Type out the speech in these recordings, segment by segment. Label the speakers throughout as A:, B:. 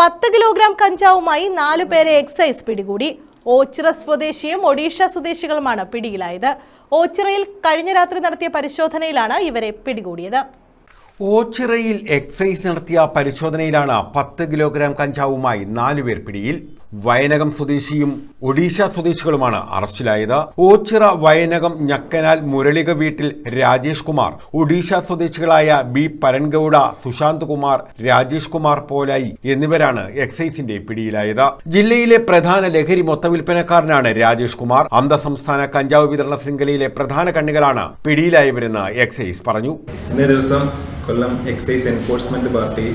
A: പത്ത് കിലോഗ്രാം കഞ്ചാവുമായി നാലു പേരെ എക്സൈസ് പിടികൂടി. ഓച്ചിറ സ്വദേശിയും ഒഡീഷ സ്വദേശികളുമാണ് പിടിയിലായത്. ഓച്ചിറയിൽ കഴിഞ്ഞ രാത്രി നടത്തിയ പരിശോധനയിലാണ് ഇവരെ പിടികൂടിയത്.
B: ഓച്ചിറയിൽ എക്സൈസ് നടത്തിയ പരിശോധനയിലാണ് പത്ത് കിലോഗ്രാം കഞ്ചാവുമായി നാലുപേർ പിടിയിൽ. വയനകം സ്വദേശിയും ഒഡീഷ സ്വദേശികളുമാണ് അറസ്റ്റിലായത്. ഓച്ചിറ വയനകം ഞക്കനാൽ മുരളിക വീട്ടിൽ രാജേഷ് കുമാർ ഒഡീഷ സ്വദേശികളായ ബി പരൻഗൌഡ സുശാന്ത് കുമാർ രാജേഷ് കുമാർ പോലായി എന്നിവരാണ് എക്സൈസിന്റെ പിടിയിലായത്. ജില്ലയിലെ പ്രധാന ലഹരി മൊത്തവിൽപ്പനക്കാരനാണ് രാജേഷ് കുമാർ. അന്തസംസ്ഥാന കഞ്ചാവ് വിതരണ ശൃംഖലയിലെ പ്രധാന കണ്ണികളാണ് പിടിയിലായവരെന്ന് എക്സൈസ് പറഞ്ഞു.
C: ഇന്നേ ദിവസം Kollam excise enforcement party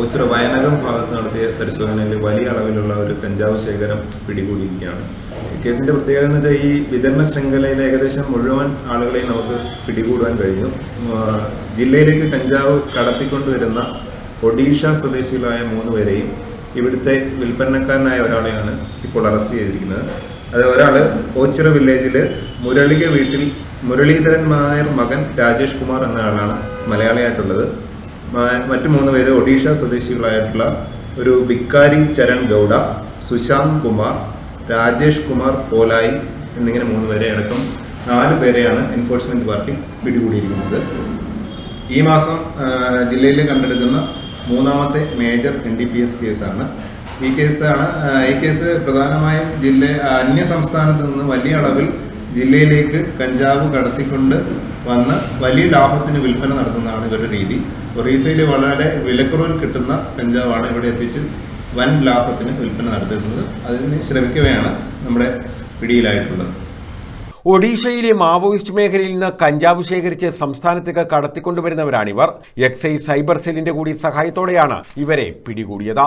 C: Ochira Vayanakam ഭാഗത്ത് നടത്തിയ പരിശോധനയിൽ വലിയ അളവിലുള്ള ഒരു കഞ്ചാവ് ശേഖരം പിടികൂടിയിരിക്കുകയാണ്. കേസിന്റെ പ്രത്യേകത എന്ന് വെച്ചാൽ ഈ വിതരണ ശൃംഖലയിലെ ഏകദേശം മുഴുവൻ ആളുകളെയും നമുക്ക് പിടികൂടാൻ കഴിഞ്ഞു. ജില്ലയിലേക്ക് കഞ്ചാവ് കടത്തിക്കൊണ്ടുവരുന്ന ഒഡീഷ സ്വദേശികളായ മൂന്ന് പേരെയും ഇവിടുത്തെ വിൽപ്പനക്കാരനായ ഒരാളെയാണ് ഇപ്പോൾ അറസ്റ്റ് ചെയ്തിരിക്കുന്നത്. അത് ഒരാൾ ഓച്ചിറ വില്ലേജിൽ മുരളിക വീട്ടിൽ മുരളീധരൻ നായർ മകൻ രാജേഷ് കുമാർ എന്ന ആളാണ് മലയാളിയായിട്ടുള്ളത്. മറ്റു മൂന്ന് പേര് ഒഡീഷ സ്വദേശികളായിട്ടുള്ള ഒരു ബിക്കാരി ചരൺ ഗൗഡ സുശാന്ത് കുമാർ രാജേഷ് കുമാർ പോലായി എന്നിങ്ങനെ മൂന്ന് പേരെ അടക്കം നാല് പേരെയാണ് എൻഫോഴ്സ്മെന്റ് പാർട്ടി പിടികൂടിയിരിക്കുന്നത്. ഈ മാസം ജില്ലയിൽ കണ്ടെടുക്കുന്ന മൂന്നാമത്തെ major N D P S കേസാണ് ഈ കേസാണ്. ഈ കേസ് പ്രധാനമായും ജില്ല അന്യ സംസ്ഥാനത്ത് നിന്ന് വലിയ അളവിൽ ജില്ലയിലേക്ക് കഞ്ചാവ് കടത്തിക്കൊണ്ട് വന്ന് വലിയ ലാഭത്തിന് വിൽപ്പന നടത്തുന്നതാണ് ഇവരുടെ രീതി. ഒറീസയിൽ വളരെ വിലക്കുറവിൽ കിട്ടുന്ന കഞ്ചാവാണ് ഇവിടെ എത്തിച്ച് വൻ ലാഭത്തിന് വിൽപ്പന നടത്തുന്നത് അതിന് ശ്രമിക്കുകയാണ് നമ്മുടെ പിടിയിലായിട്ടുള്ളത്.
B: ഒഡീഷയിലെ മാവോയിസ്റ്റ് മേഖലയിൽ നിന്ന് കഞ്ചാവ് ശേഖരിച്ച് സംസ്ഥാനത്തേക്ക് കടത്തിക്കൊണ്ടുവരുന്നവരാണിവർ. എക്സൈസ് സൈബർ സെല്ലിന്റെ കൂടി സഹായത്തോടെയാണ് ഇവരെ പിടികൂടിയത്.